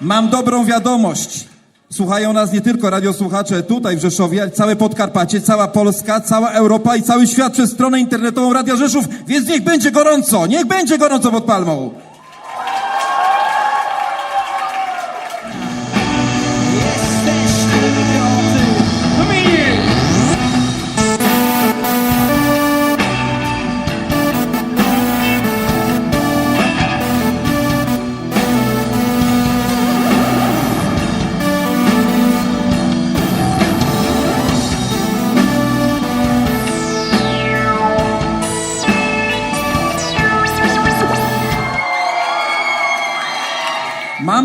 Mam dobrą wiadomość. Słuchają nas nie tylko radiosłuchacze tutaj w Rzeszowie, ale całe Podkarpacie, cała Polska, cała Europa i cały świat przez stronę internetową Radia Rzeszów, więc niech będzie gorąco, niech będzie gorąco pod palmą.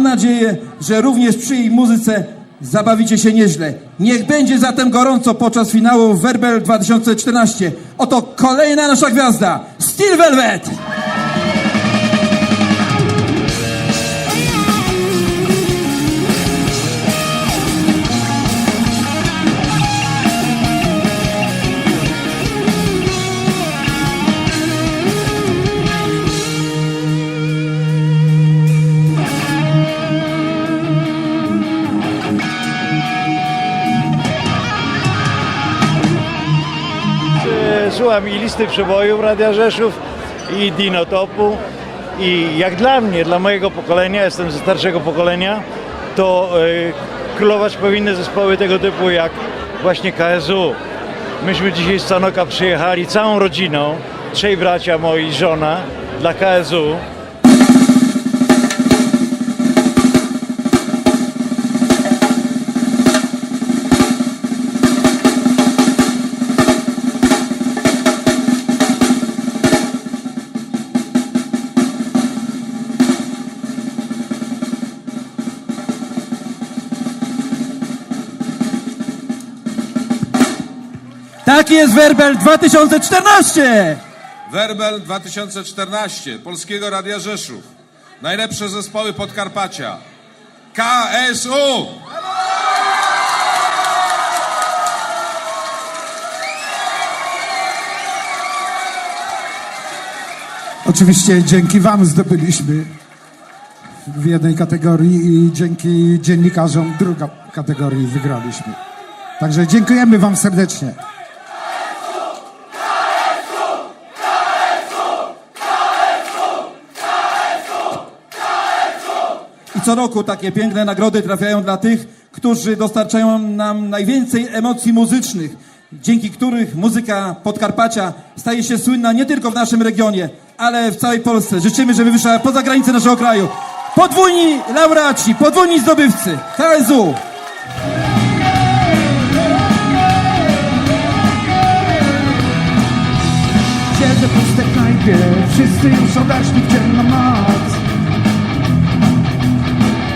Nadzieję, że również przy jej muzyce zabawicie się nieźle. Niech będzie zatem gorąco podczas finału Werbel 2014. Oto kolejna nasza gwiazda, Steel Velvet! Słucham i listy przebojów Radia Rzeszów i Dinotopu i jak dla mnie, dla mojego pokolenia, jestem ze starszego pokolenia, to e, królować powinny zespoły tego typu jak właśnie KSU. Myśmy dzisiaj z Sanoka przyjechali całą rodziną, trzej bracia moi, żona, dla KSU. Tak jest Werbel 2014! Werbel 2014 Polskiego Radia Rzeszów. Najlepsze zespoły Podkarpacia. KSU! Oczywiście dzięki Wam zdobyliśmy w jednej kategorii i dzięki dziennikarzom drugą kategorii wygraliśmy. Także dziękujemy Wam serdecznie. Co roku takie piękne nagrody trafiają dla tych, którzy dostarczają nam najwięcej emocji muzycznych, dzięki których muzyka Podkarpacia staje się słynna nie tylko w naszym regionie, ale w całej Polsce. Życzymy, żeby wyszła poza granice naszego kraju. Podwójni laureaci, podwójni zdobywcy, KSU. Siedzę w pustej knajpie, wszyscy już odeszli w ciemną noc.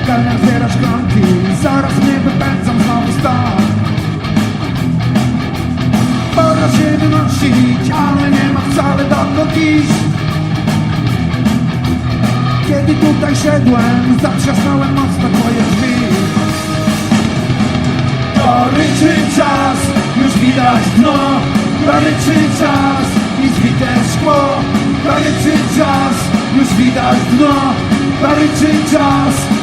Kelner zbiera szklanki, zaraz mnie wypędzą znowu stąd. Pora się wynosić, ale nie ma wcale dokąd iść. Kiedy tutaj szedłem, zatrzasnąłem mocno twoje drzwi. Goryczy czas, już widać dno Goryczy czas i zbite szkło Goryczy czas, już widać dno Goryczy czas